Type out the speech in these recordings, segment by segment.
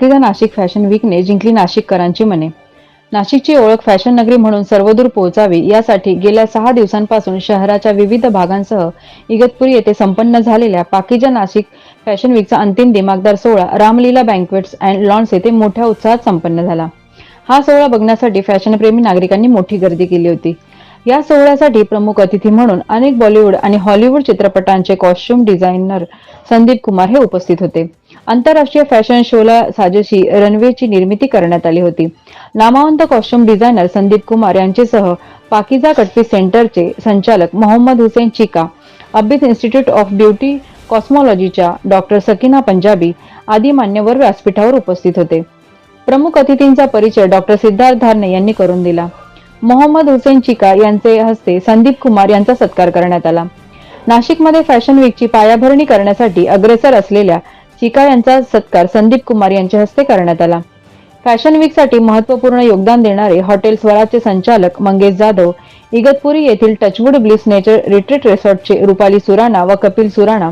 क्रीडा नाशिक फॅशन वीकने जिंकली नाशिककरांची मने. नाशिकची ओळख फॅशन नगरी म्हणून सर्वदूर पोहोचावी यासाठी गेल्या सहा दिवसांपासून शहराच्या विविध भागांसह इगतपुरी येथे संपन्न झालेल्या पाकिजा नाशिक फॅशन वीकचा अंतिम दिमागदार सोहळा रामलीला बँकवेट्स अँड लॉन्स येथे मोठ्या उत्साहात संपन्न झाला. हा सोहळा बघण्यासाठी फॅशनप्रेमी नागरिकांनी मोठी गर्दी केली होती. या सोहळ्यासाठी प्रमुख अतिथी म्हणून अनेक बॉलिवूड आणि हॉलिवूड चित्रपटांचे कॉस्ट्युम डिझायनर संदीप कुमार हे उपस्थित होते. आंतरराष्ट्रीय फॅशन शोला साजेशी रनवेची निर्मिती करण्यात आली होती. नामवंत कॉस्ट्युम डिझायनर संदीप कुमार यांचेसह पाकिजा कटपी सेंटरचे संचालक Mohammed Hussain Chika Abbie's institute of beauty कॉस्मॉलॉजीच्या doctor Sakina Punjabi आदी मान्यवर व्यासपीठावर उपस्थित होते. प्रमुख अतिथींचा परिचय डॉक्टर सिद्धार्थ धारणे यांनी करून दिला. मोहम्मद हुसेन चिका यांचे हस्ते संदीप कुमार यांचा सत्कार करण्यात आला. नाशिकमध्ये फॅशन वीकची पायाभरणी करण्यासाठी अग्रेसर असलेल्या चिका यांचा सत्कार संदीप कुमार यांच्या हस्ते करण्यात आला. फॅशन वीकसाठी महत्त्वपूर्ण योगदान देणारे हॉटेल स्वराजचे संचालक मंगेश जाधव इगतपुरी येथील टचवूड ब्लिस नेचर रिट्रीट रिसॉर्टचे रुपाली सुराणा व कपिल सुराणा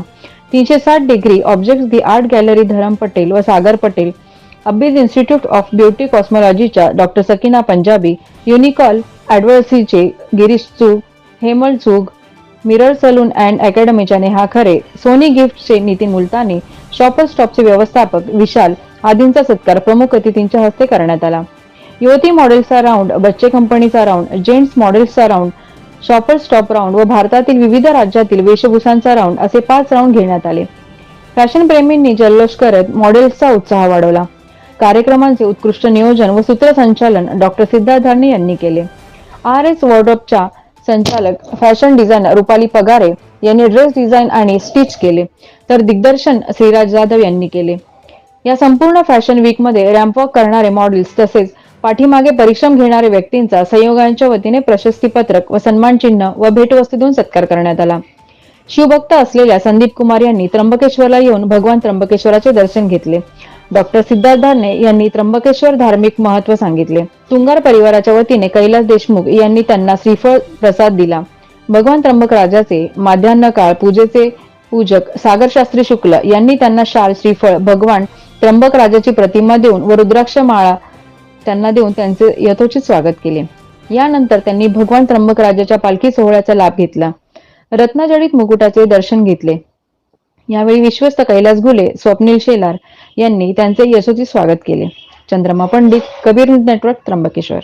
तीनशे साठ degree object the art gallery Dharam Patel व Sagar Patel Abbie's institute of beauty कॉस्मॉलॉजीच्या doctor Sakina Punjabi Unical ॲडवर्सीचे Girish Chugh Hemal Chugh mirror salon and अकॅडमीच्या Neha Khare Sony गिफ्टचे नितीन मुलतानी शॉपर स्टॉपचे व्यवस्थापक विशाल आदींचा सत्कार प्रमुख अतिथींच्या हस्ते करण्यात आला. युवती मॉडेल्सचा राऊंड बच्चे कंपनीचा राऊंड जेंट्स मॉडेल्सचा राऊंड शॉपर स्टॉप राऊंड व भारतातील विविध राज्यातील वेशभूषांचा राऊंड असे पाच राऊंड घेण्यात आले. फॅशन प्रेमींनी जल्लोष करत मॉडेल्सचा उत्साह वाढवला. कार्यक्रमांचे उत्कृष्ट नियोजन व सूत्रसंचालन डॉक्टर सिद्धार्थ धारणे यांनी केले. आर एस वॉर्डरोबच्या संचालक फॅशन डिझायनर रुपाली पगारे यांनी ड्रेस डिझाईन आणि स्टिच केले. तर दिग्दर्शन श्रीराज जाधव यांनी केले. या संपूर्ण फॅशन वीकमध्ये रॅम्पवॉक करणारे मॉडेल्स तसेच पाठीमागे परिश्रम घेणाऱ्या व्यक्तींचा संयोगांच्या वतीने प्रशस्तीपत्रक व सन्मान चिन्ह व भेटवस्तू देऊन सत्कार करण्यात आला. शिवभक्त असलेल्या संदीप कुमार यांनी त्र्यंबकेश्वरला येऊन भगवान त्र्यंबकेश्वराचे दर्शन घेतले. डॉक्टर सिद्धार्थ धारणे यांनी त्र्यंबकेश्वर धार्मिक महत्त्व सांगितले. तुंगार परिवाराच्या वतीने कैलास देशमुख यांनी त्यांना श्रीफळ प्रसाद दिला. भगवान त्र्यंबक राजाचे माध्यान्ह काळ पूजेचे पूजक सागरशास्त्री शुक्ल यांनी त्यांना शाल श्रीफळ भगवान त्र्यंबक राजाची प्रतिमा देऊन व रुद्राक्ष माळा त्यांना देऊन त्यांचे यथोचित स्वागत केले. यानंतर त्यांनी भगवान त्र्यंबक राजाच्या पालखी सोहळ्याचा लाभ घेतला. रत्नजडित मुकुटाचे दर्शन घेतले. यावेळी विश्वस्त कैलास घुले स्वप्नील शेलार यांनी त्यांचे यशस्वी स्वागत केले. चंद्रमा पंडित कबीर नेटवर्क त्र्यंबकेश्वर.